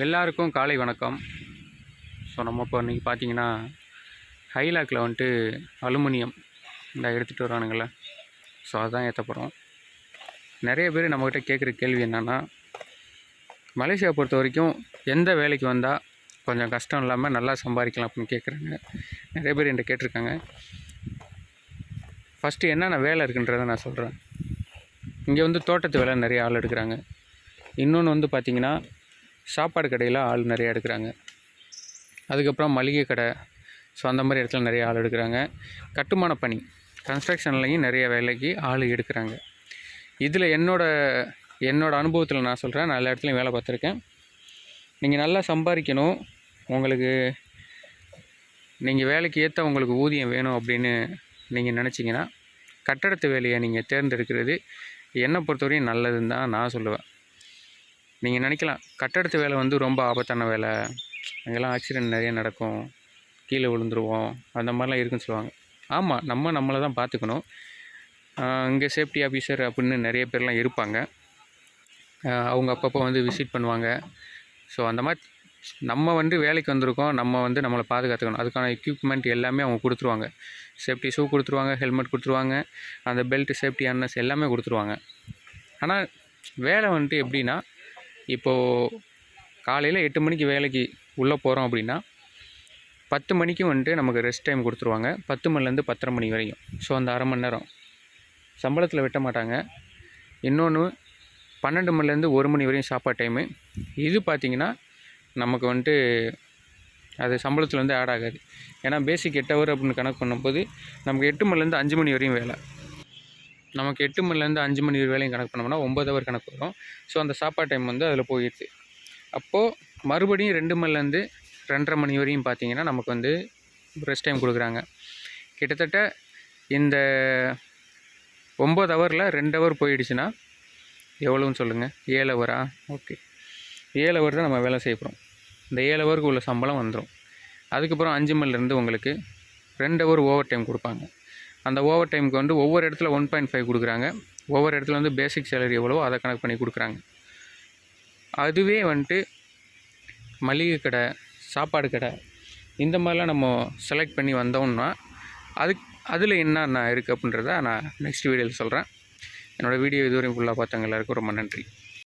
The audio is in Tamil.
எல்லாருக்கும் காலை வணக்கம். ஸோ நம்ம இப்போ இன்றைக்கி பார்த்தீங்கன்னா ஹைலாக்கில் வந்துட்டு அலுமினியம் இந்த எடுத்துகிட்டு வரானுங்களே ஸோ அதுதான் ஏற்ற போகிறோம் நிறைய பேர் நம்மக்கிட்ட கேட்குற கேள்வி என்னென்னா மலேசியா பொறுத்த வரைக்கும் எந்த வேலைக்கு வந்தால் கொஞ்சம் கஷ்டம் இல்லாமல் நல்லா சம்பாதிக்கலாம் அப்படின்னு கேட்குறாங்க. நிறைய பேர் என்கிட்ட கேட்டிருக்காங்க. ஃபஸ்ட்டு என்னென்ன வேலை இருக்குன்றதை நான் சொல்கிறேன் இங்கே வந்து தோட்டத்து வேலை நிறைய ஆள் எடுக்கிறாங்க. இன்னொன்று வந்து பார்த்திங்கன்னா சாப்பாடு கடையில் ஆள் நிறைய எடுக்கிறாங்க. அதுக்கப்புறம் மளிகை கடை. ஸோ அந்த மாதிரி இடத்துல நிறைய ஆள் எடுக்கிறாங்க. கட்டுமான பணி. கன்ஸ்ட்ரக்ஷன்லையும் நிறைய வேலைக்கு ஆள் எடுக்கிறாங்க. இதில் என்னோட என்னோடய அனுபவத்தில் நான் சொல்கிறேன் நான் எல்லா இடத்துலையும் வேலை பார்த்துருக்கேன். நீங்கள் நல்லா சம்பாதிக்கணும். உங்களுக்கு நீங்கள் வேலைக்கு ஏற்ற உங்களுக்கு ஊதியம் வேணும் அப்படின்னு நீங்கள் நினச்சிங்கன்னா கட்டடத்து வேலையை நீங்கள் தேர்ந்தெடுக்கிறது என்னை பொறுத்தவரையும் நல்லதுன்னு தான் நான் சொல்லுவேன். நீங்கள் நினைக்கலாம் கட்டடத்து வேலை வந்து ரொம்ப ஆபத்தான வேலை. அங்கெல்லாம் ஆக்சிடென்ட் நிறைய நடக்கும். கீழே விழுந்துருவோம். அந்த மாதிரிலாம் இருக்குன்னு சொல்லுவாங்க. ஆமாம் நம்ம நம்மளை தான் பார்த்துக்கணும். இங்கே சேஃப்டி ஆஃபீஸர் அப்படின்னு நிறைய பேர்லாம் இருப்பாங்க. அவங்க அப்பப்போ வந்து விசிட் பண்ணுவாங்க. ஸோ அந்த மாதிரி நம்ம வந்து வேலைக்கு வந்திருக்கோம். நம்ம வந்து நம்மளை பாதுகாத்துக்கணும். அதுக்கான எக்யூப்மெண்ட் எல்லாமே அவங்க கொடுத்துருவாங்க. சேஃப்டி ஷூ கொடுத்துருவாங்க ஹெல்மெட் கொடுத்துருவாங்க. அந்த பெல்ட் சேஃப்டி அன்னஸ் எல்லாமே கொடுத்துருவாங்க. ஆனால் வேலை வந்துட்டு எப்படின்னா இப்போது காலையில் எட்டு மணிக்கு வேலைக்கு உள்ளே போகிறோம் அப்படின்னா பத்து மணிக்கு வந்துட்டு நமக்கு ரெஸ்ட் டைம் கொடுத்துருவாங்க. பத்து மணிலேருந்து பத்தரை மணி வரைக்கும் ஸோ அந்த அரை மணி நேரம் சம்பளத்தில் வெட்ட மாட்டாங்க. இன்னொன்று பன்னெண்டு மணிலேருந்து ஒரு மணி வரையும் சாப்பாடு டைமு இது பார்த்திங்கன்னா நமக்கு வந்துட்டு அது சம்பளத்தில் வந்து ஆட் ஆகாது. ஏன்னா பேசிக் எட்டு ஹவர் அப்படின்னு கணக்கு பண்ணும்போது நமக்கு எட்டு மணிலேருந்து அஞ்சு மணி வரையும் வேலை. நமக்கு எட்டு மணிலேருந்து அஞ்சு மணி வேலையும் கணக்கு பண்ணோம்னா ஒம்பது ஹவர் கணக்கு வரும். ஸோ அந்த சாப்பாடு டைம் வந்து அதில் போயிடுது. அப்போது மறுபடியும் ரெண்டு மணிலேருந்து ரெண்டரை மணி வரையும் பார்த்தீங்கன்னா நமக்கு வந்து ரெஸ்ட் டைம் கொடுக்குறாங்க. கிட்டத்தட்ட இந்த ஒம்பது ஹவரில் ரெண்டு ஹவர் போயிடுச்சுன்னா எவ்வளோன்னு சொல்லுங்கள் ஏழு ஹவரா ஓகே ஏழு ஹவர் தான் நம்ம வேலை செய்ய போகிறோம் இந்த ஏழு ஹவருக்கு உள்ள சம்பளம் வந்துடும் அதுக்கப்புறம் அஞ்சு மணிலேருந்து உங்களுக்கு ரெண்டு ஹவர் ஓவர் டைம் கொடுப்பாங்க. அந்த ஓவர் டைமுக்கு வந்து ஒவ்வொரு இடத்துல ஒன் பாயிண்ட் ஃபைவ் கொடுக்குறாங்க. ஒவ்வொரு இடத்துல வந்து பேசிக் சேலரி எவ்வளோ அதை கணக்கு பண்ணி கொடுக்குறாங்க. அதுவே வந்துட்டு மளிகை கடை சாப்பாடு கடை இந்த மாதிரிலாம் நம்ம செலக்ட் பண்ணி வந்தோம்னா அதுக்கு அதில் என்னென்ன இருக்குது அப்படின்றத நான் நெக்ஸ்ட் வீடியோவில் சொல்கிறேன் என்னோடய வீடியோ இதுவரையும் ஃபுல்லாக பார்த்தவங்க எல்லாருக்கும் ரொம்ப நன்றி.